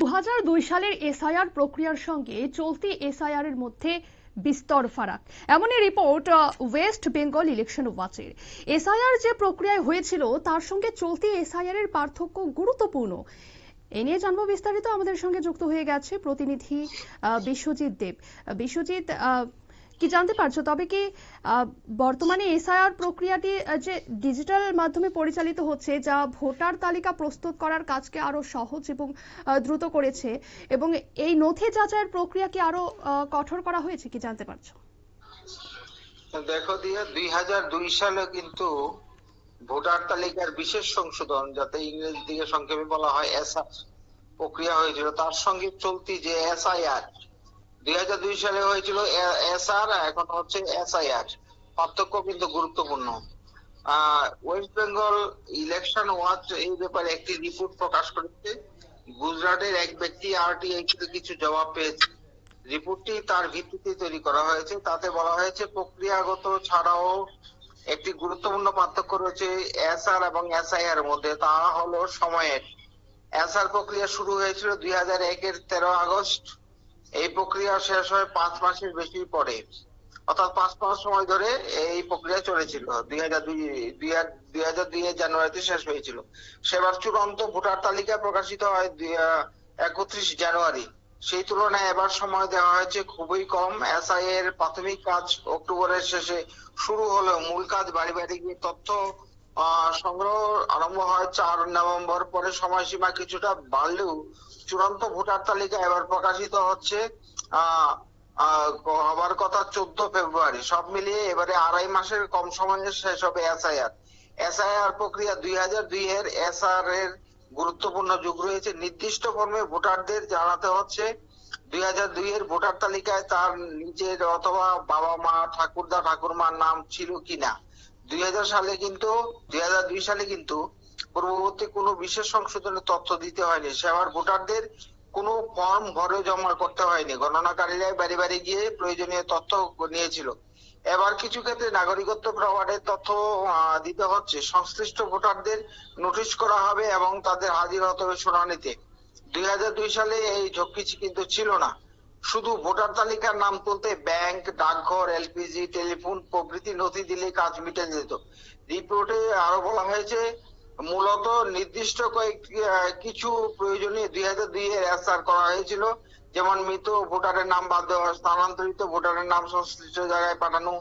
দু সালের এসআইআর প্রক্রিয়ার সঙ্গে চলতি এসআইআর এর মধ্যে বিস্তর ফারাক। এমনই রিপোর্ট ওয়েস্ট বেঙ্গল ইলেকশন ওয়াচের। এসআইআর যে প্রক্রিয়ায় হয়েছিল, তার সঙ্গে চলতি এসআইআর এর পার্থক্য গুরুত্বপূর্ণ। এ নিয়ে জানব বিস্তারিত। আমাদের সঙ্গে যুক্ত হয়ে গেছে প্রতিনিধি বিশ্বজিৎ দেব। বিশ্বজিৎ কি জানতে পারছ? তবে কি বর্তমানে এসআইআর প্রক্রিয়াটি যে ডিজিটাল মাধ্যমে পরিচালিত হচ্ছে, যা ভোটার তালিকা প্রস্তুত করার কাজকে আরও সহজ এবং দ্রুত করেছে, এবং এই নথি যাচাইয়ের প্রক্রিয়া কি আরও কঠোর করা হয়েছে, কি জানতে পারছ? দেখো দিয়ে, দুই সালে কিন্তু ভোটার তালিকার বিশেষ সংশোধন, যাতে ইংরেজি দিকে সংক্ষেপে বলা হয় এসআর প্রক্রিয়া হয়েছিল, তার সঙ্গে চলতি যে এসআইআর দুই হাজার দুই সালে হয়েছিল এসআর এখন হচ্ছে এসআইআর পার্থক্য কিন্তু গুরুত্বপূর্ণ। ওয়েস্ট বেঙ্গল ইলেকশন ওয়াচ এই ব্যাপারে একটি রিপোর্ট প্রকাশ করেছে। গুজরাটের এক ব্যক্তি আরটিআই থেকে কিছু জবাব পেয়েছে। রিপোর্টটি তার ভিত্তিতে তৈরি করা হয়েছে। তাতে বলা হয়েছে, প্রক্রিয়াগত ছাড়াও একটি গুরুত্বপূর্ণ পার্থক্য রয়েছে এসআর এবং এসআইআর মধ্যে। তা হলো সময়ের। এসআর প্রক্রিয়া শুরু হয়েছিল দুই হাজার একের তেরো আগস্ট। এই প্রক্রিয়া শেষ হয় পাঁচ মাসের বেশি পরে। অর্থাৎ পাঁচ মাস সময় ধরে এই প্রক্রিয়া চলেছিল। দুই হাজার দুই এর জানুয়ারিতে শেষ হয়েছিল। সেবার চূড়ান্ত ভোটার তালিকা প্রকাশিত হয় একত্রিশ জানুয়ারি। সেই তুলনায় এবার সময় দেওয়া হয়েছে খুবই কম। এসআই এর প্রাথমিক কাজ অক্টোবরের শেষে শুরু হলেও মূল কাজ বাড়ি বাড়ি গিয়ে তথ্য সংগ্রহ আরম্ভ হয় চার নভেম্বর পরে। সময়সীমা কিছুটা বাড়লেও চূড়ান্ত ভোটার তালিকা এবার প্রকাশিত হচ্ছে হবার কথা চোদ্দ ফেব্রুয়ারি। সব মিলিয়ে এবারে আড়াই মাসের কম সময়ে শেষ হবে এসআইআর। এসআইআর প্রক্রিয়া দুই হাজার দুই এর এসআর এর গুরুত্বপূর্ণ যুগ রয়েছে। নির্দিষ্ট ফর্মে ভোটারদের জানাতে হচ্ছে, দুই হাজার দুই এর ভোটার তালিকায় তার নিজের অথবা বাবা মা, ঠাকুরদা, ঠাকুরমার নাম ছিল কিনা। দুই হাজার সালে কিন্তু, দুই হাজার দুই সালে কিন্তু পূর্ববর্তী কোনো বিশেষ সংশোধনের তথ্য দিতে হয়নি। সেবার ভোটারদের কোনো ফর্ম ঘরে জমা করতে হয়নি। গণনাকারীরাই বাড়ি বাড়ি গিয়ে প্রয়োজনীয় তথ্য নিয়েছিল। এবার কিছু ক্ষেত্রে নাগরিকত্ব প্রমাণের তথ্য দিতে হচ্ছে। সংশ্লিষ্ট ভোটারদের নোটিশ করা হবে এবং তাদের হাজির হতে হবে শুনানিতে। দুই হাজার দুই সালে এই ঝক্কি কিন্তু ছিল না। শুধু ভোটার তালিকার নাম তুলতে ব্যাংক, ডাকঘর, এলপিজি, টেলিফোন প্রভৃতি নথি দিলে কাজ মিটে যেত। রিপোর্টে আরও বলা হয়েছে, মূলত নির্দিষ্ট কয়েকটি কিছু প্রয়োজনীয় দুই হাজার দুই এর এসআর করা হয়েছিল। যেমন মৃত ভোটারের নাম বাদ দেওয়া, স্থানান্তরিত ভোটারের নাম সংশ্লিষ্ট জায়গায় পাঠানো,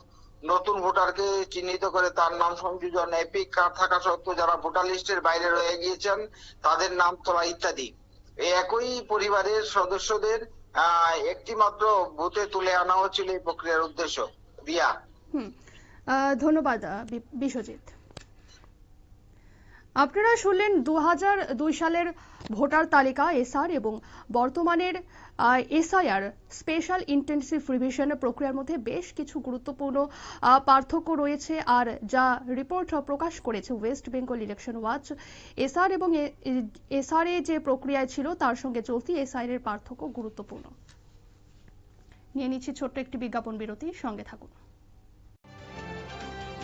নতুন ভোটারকে চিহ্নিত করে তার নাম সংযোজন, এপিক কার্ড থাকা সত্ত্বেও যারা ভোটার লিস্টের বাইরে রয়ে গিয়েছেন, তাদের নাম তোলা ইত্যাদি। একই পরিবারের সদস্যদের একটি মাত্র বুথে তুলে আনা হয়েছিল এই প্রক্রিয়ার উদ্দেশ্য। রিয়া। ধন্যবাদ বিশ্বজিৎ। আপনারা শুনলেন দু দুই সালের ভোটার তালিকা, এসআর, এবং বর্তমানের এসআইআর, স্পেশাল ইন্টেন্সিভ রিভিশন প্রক্রিয়ার মধ্যে বেশ কিছু গুরুত্বপূর্ণ পার্থক্য রয়েছে। আর যা রিপোর্ট প্রকাশ করেছে West Bengal Election Watch, SR এবং এসআর এ যে প্রক্রিয়ায় ছিল, তার সঙ্গে চলতি এসআইআর এর পার্থক্য গুরুত্বপূর্ণ। নিয়ে নিচ্ছি ছোট্ট একটি বিজ্ঞাপন বিরতি, সঙ্গে থাকুন।